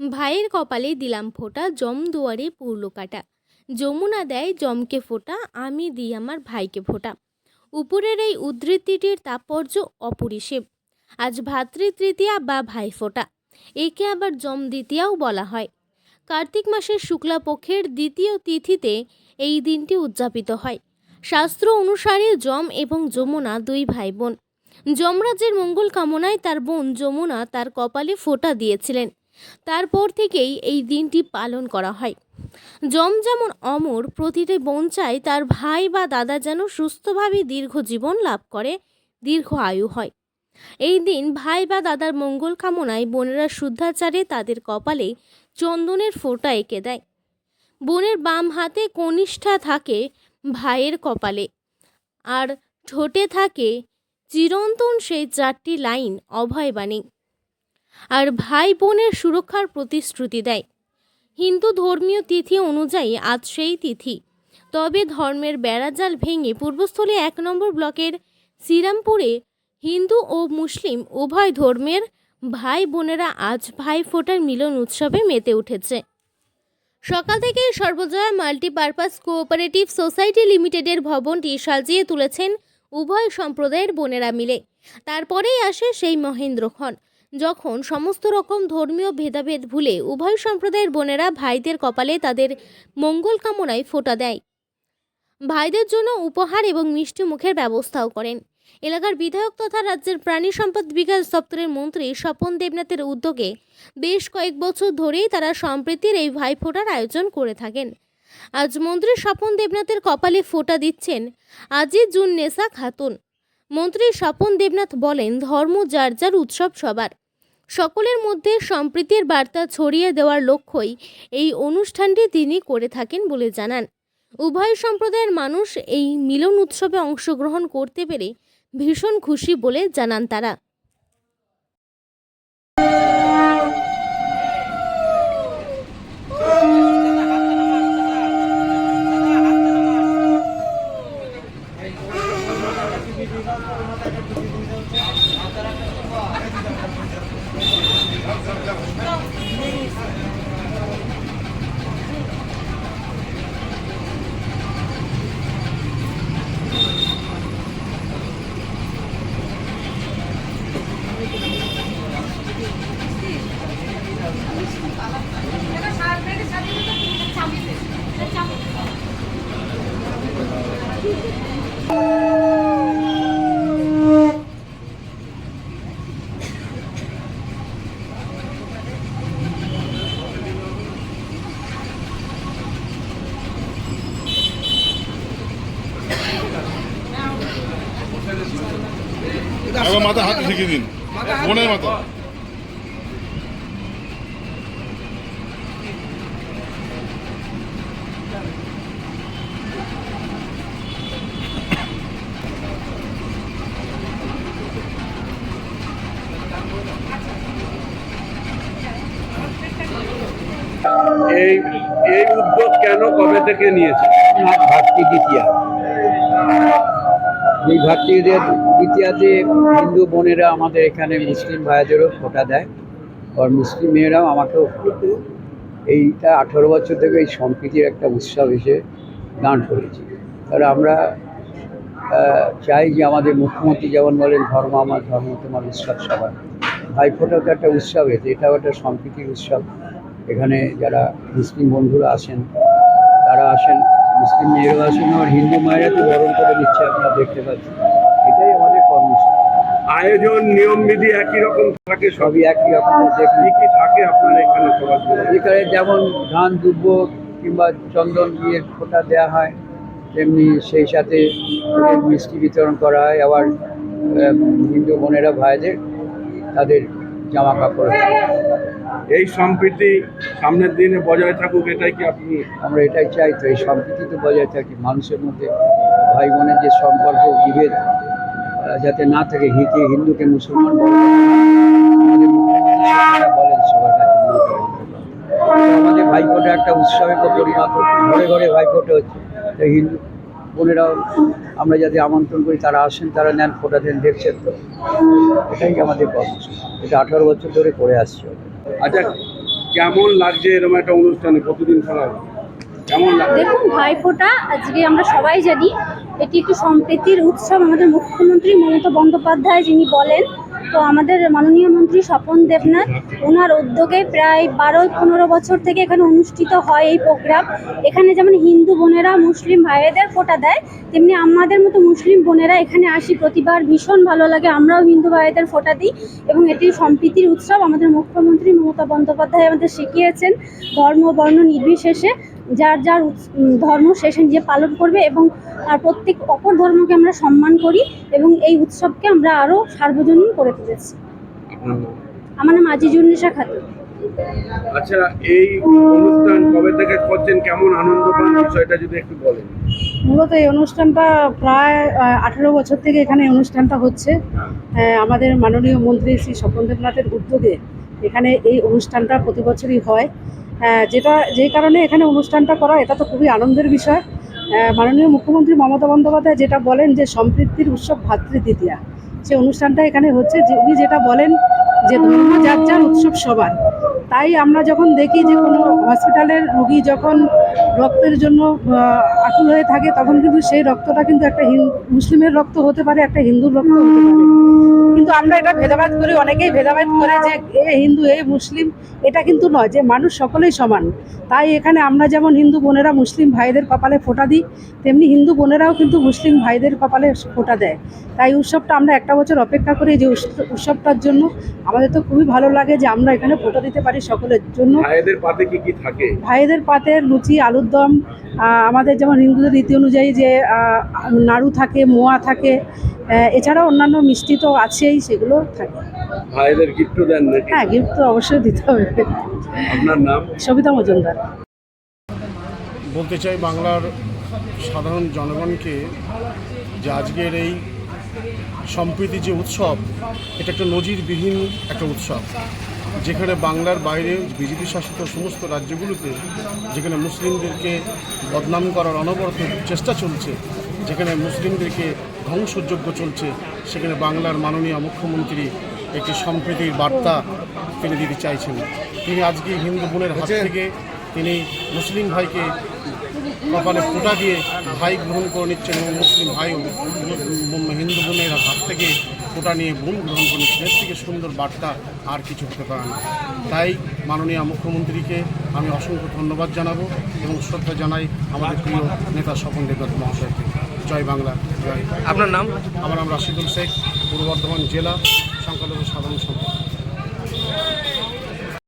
ভাইয়ের কপালে দিলাম ফোঁটা, জম দুয়ারে পুরল কাটা। যমুনা দেয় জমকে ফোঁটা, আমি দিই আমার ভাইকে ফোঁটা। উপরের এই উদ্ধৃতিটির তাৎপর্য অপরিসীম। আজ ভাতৃতৃতীয়া বা ভাই ভাইফোঁটা একে আবার জম দ্বিতীয়াও বলা হয়। কার্তিক মাসের শুক্লাপক্ষের দ্বিতীয় তিথিতে এই দিনটি উদযাপিত হয়। শাস্ত্র অনুসারে যম এবং যমুনা দুই ভাই বোন। যমরাজের মঙ্গল কামনায় তার বোন যমুনা তার কপালে ফোঁটা দিয়েছিলেন। তারপর থেকেই এই দিনটি পালন করা হয়। যম যেমন অমর প্রতিটি বোন চায় তার ভাই বা দাদা যেন সুস্থভাবে দীর্ঘ জীবন লাভ করে, দীর্ঘ আয়ু হয়। এই দিন ভাই বা দাদার মঙ্গল কামনায় বোনেরা শুদ্ধাচারে তাদের কপালে চন্দনের ফোঁটা এঁকে দেয়। বোনের বাম হাতে কনিষ্ঠা থাকে ভাইয়ের কপালে, আর ঠোঁটে থাকে চিরন্তন সেই চারটি লাইন অভয়বাণী আর ভাই বোনের সুরক্ষার প্রতিশ্রুতি দেয়। হিন্দু ধর্মীয় তিথি অনুযায়ী আজ সেই তিথি। তবে ধর্মের বেড়াজাল ভেঙে পূর্বস্থলে এক নম্বর ব্লকের শ্রীরামপুরে হিন্দু ও মুসলিম উভয় ধর্মের ভাই বোনেরা আজ ভাই ফোটার মিলন উৎসবে মেতে উঠেছে। সকাল থেকে সর্বজয়া মাল্টিপারপাস কোঅপারেটিভ সোসাইটি লিমিটেডের ভবনটি সাজিয়ে তুলেছেন উভয় সম্প্রদায়ের বোনেরা মিলে। তারপরেই আসে সেই মহেন্দ্রক্ষণ। যখন সমস্ত রকম ধর্মীয় ভেদাভেদ ভুলে উভয় সম্প্রদায়ের বোনেরা ভাইদের কপালে তাদের মঙ্গল কামনায় ফোঁটা দেয়। ভাইদের জন্য উপহার এবং মিষ্টি মুখের ব্যবস্থাও করেন। এলাকার বিধায়ক তথা রাজ্যের প্রাণী সম্পদ বিকাশ দপ্তরের মন্ত্রী স্বপন দেবনাথের উদ্যোগে বেশ কয়েক বছর ধরেই তারা সম্প্রীতির এই ভাইফোঁটার আয়োজন করে থাকেন। আজ মন্ত্রী স্বপন দেবনাথের কপালে ফোঁটা দিচ্ছেন আজি জুন নেসা খাতুন। মন্ত্রী স্বপন দেবনাথ বলেন, ধর্ম যার যার উৎসব সবার। সকলের মধ্যে সম্প্রীতির বার্তা ছড়িয়ে দেওয়ার লক্ষ্যই এই অনুষ্ঠানটি তিনি করে থাকেন বলে জানান। উভয় সম্প্রদায়ের মানুষ এই মিলন উৎসবে অংশগ্রহণ করতে পেরে ভীষণ খুশি বলে জানান তারা। মাথা হাতে শিখিয়ে দিন। বোনের মাথা। এই এই উদ্যোগ কেন কবে থেকে নিয়েছে? এই ভাতৃ দ্বিতীয়াতে হিন্দু বোনেরা আমাদের এখানে মুসলিম ভাইদেরও ফোটা দেয়, আর মুসলিম মেয়েরাও আমাকেও এইটা আঠারো বছর থেকে এই সম্প্রীতির একটা উৎসব হিসেবে দান করেছি। আর আমরা চাই যে আমাদের মুখ্যমন্ত্রী যেমন বলেন, ধর্ম আমার, ধর্ম তোমার উৎসব সবার। ভাইফোঁটাও তো একটা উৎসব এতে এটাও একটা সম্প্রীতির উৎসব। এখানে যারা মুসলিম বন্ধুরা আসেন তারা আসেন মুসলিম মেয়েরাও আসেন আর হিন্দু মায়েরা তো বরণ করে দিচ্ছে আপনারা দেখতে পাচ্ছেন। এটাই আমাদের কর্মসূচি। আয়োজন নিয়ম বিধি একই রকম থাকে সবই একই রকম দেখুন। কি কি থাকে আপনার এখানে সবার এখানে যেমন ধান দুব্ব কিংবা চন্দন দিয়ে ফোঁটা দেওয়া হয় তেমনি সেই সাথে মিষ্টি বিতরণ করা হয় আবার হিন্দু বোনেরা ভাইদের তাদের জামা কাপড় এই সম্প্রীতি সামনের দিনে বজায় থাকুক, এটাই কি আপনি আমরা এটাই চাই তো, এই সম্প্রীতি তো বজায় থাকি, মানুষের মধ্যে ভাই বোনের যে সম্পর্ক, বিভেদ যাতে না থাকে, হিতে হিন্দুকে মুসলমান বলেন, সবার আমাদের ভাইফোঁটা একটা উৎসবে পরিণত, ঘরে ঘরে ভাইফোঁটা হচ্ছে, তো হিন্দু বোনেরাও আমরা যাতে আমন্ত্রণ করি, তারা আসেন, তারা নেন ফোটা দেন দেখছেন তো। এটাই আমাদের কর্মসূচি। এটা আঠারো বছর ধরে করে আসছে আচ্ছা কেমন লাগছে এরকম একটা অনুষ্ঠানে? প্রতিদিন খেলা দেখুন, ভাইফোঁটা, আজকে আমরা সবাই জানি, এটি একটি সম্প্রীতির উৎসব। আমাদের মুখ্যমন্ত্রী মমতা বন্দ্যোপাধ্যায় যিনি বলেন তো আমাদের মাননীয় মন্ত্রী স্বপন দেবনাথ, ওনার উদ্যোগে প্রায় বারো পনেরো বছর থেকে এখানে অনুষ্ঠিত হয় এই প্রোগ্রাম। এখানে যেমন হিন্দু বোনেরা, মুসলিম ভাইয়েদের ফোঁটা দেয়, তেমনি আমাদের মতো মুসলিম বোনেরা এখানে আসি প্রতিবার। ভীষণ ভালো লাগে, আমরাও হিন্দু ভাইয়েদের ফোঁটা দিই এবং এটি সম্প্রীতির উৎসব। আমাদের মুখ্যমন্ত্রী মমতা বন্দ্যোপাধ্যায় আমাদের শিখিয়েছেন ধর্ম, বর্ণ নির্বিশেষে। যার যার উৎস- ধর্ম সে সে নিজে পালন করবে এবং আর প্রত্যেক অপর ধর্মকে আমরা সম্মান করি এবং এই উৎসবকে আমরা আরও সার্বজনীন করে তুলেছি। আমার নাম আজিজুন্নিসা খাতুন। আচ্ছা এই অনুষ্ঠান কবে থেকে করছেন? কেমন আনন্দ পান? বিষয়টা যদি একটু বলেন। মূলত এই অনুষ্ঠানটা প্রায় আঠেরো বছর থেকে এখানে এই অনুষ্ঠানটা হচ্ছে। আহ, আমাদের মাননীয় মন্ত্রী শ্রী স্বপন দেবনাথের উদ্যোগে এখানে এই অনুষ্ঠানটা প্রতি বছরই হয়। আহ, যেটা যেই কারণে এখানে অনুষ্ঠানটা করা এটা তো খুবই আনন্দের বিষয়। মাননীয় মুখ্যমন্ত্রী মমতা বন্দ্যোপাধ্যায় যেটা বলেন যে সম্পৃক্তির উৎসব ভাতৃদ্বিতীয়া সে অনুষ্ঠানটা এখানে হচ্ছে যে উনি যেটা বলেন যে ধর্ম যার যার উৎসব সবার। তাই আমরা যখন দেখি যে কোনো হসপিটালের রুগী যখন রক্তের জন্য আকুল হয়ে থাকে তখন কিন্তু সেই রক্তটা কিন্তু একটা মুসলিমের রক্ত হতে পারে একটা হিন্দুর রক্ত হতে পারে। কিন্তু আমরা এটা ভেদাভেদ করি অনেকেই ভেদাভেদ করে যে এ হিন্দু এ মুসলিম এটা কিন্তু নয় যে মানুষ সকলেই সমান। তাই এখানে আমরা যেমন হিন্দু বোনেরা মুসলিম ভাইদের কপালে ফোঁটা দিই তেমনি হিন্দু বোনেরাও কিন্তু মুসলিম ভাইদের কপালে ফোঁটা দেয়। তাই উৎসবটা আমরা একটা বছর অপেক্ষা করি যে উৎস- উৎসবটার জন্য। আমাদের তো খুবই ভালো লাগে যে আমরা এখানে ফোঁটা দিতে পারি সকলের জন্য। ভাইদের পাতে কি কি থাকে? ভাইদের পাতের লুচি আলুর দম আমাদের যেমন হিন্দুদের রীতি অনুযায়ী যে নাড়ু থাকে মোয়া থাকে আহ, এছাড়াও অন্যান্য মিষ্টি তো আছেই সেগুলো থাকে। ভাইদের গিফটও দেন নাকি? হ্যাঁ গিফট তো অবশ্যই দিতে হবে। আপনার নাম? সবিতা মজুমদার। বলতে চাই বাংলার সাধারণ জনগণকে যে আজকের এই সম্প্রীতি যে উৎসব এটা একটা নজিরবিহীন একটা উৎসব। যেখানে বাংলার বাইরে বিজেপি শাসিত সমস্ত রাজ্যগুলোতে যেখানে মুসলিমদেরকে বদনাম করার অনবরত চেষ্টা চলছে যেখানে মুসলিমদেরকে ধ্বংসযোগ্য চলছে সেখানে বাংলার মাননীয় মুখ্যমন্ত্রী একটি সম্প্রীতির বার্তা তিনি দিতে চাইছেন। তিনি আজকে হিন্দু বোনের হাত থেকে তিনি মুসলিম ভাইকে কপালে ফোঁটা দিয়ে ভাই গ্রহণ করে নিচ্ছেন এবং মুসলিম ভাইও হিন্দু বোনের হাত থেকে ফোঁটা নিয়ে বোন গ্রহণ করে নিচ্ছেন। এর থেকে সুন্দর বার্তা আর কিছু হতে পারে না। তাই মাননীয় মুখ্যমন্ত্রীকে আমি অসংখ্য ধন্যবাদ জানাব এবং শ্রদ্ধা জানাই আমাদের প্রিয় নেতা স্বপন দেবনাথ মহাশয়কে। জয় বাংলা জয়। আপনার নাম? আমার নাম রাশিদুল শেখ পূর্ব বর্ধমান জেলা সংখ্যালঘু সাধারণ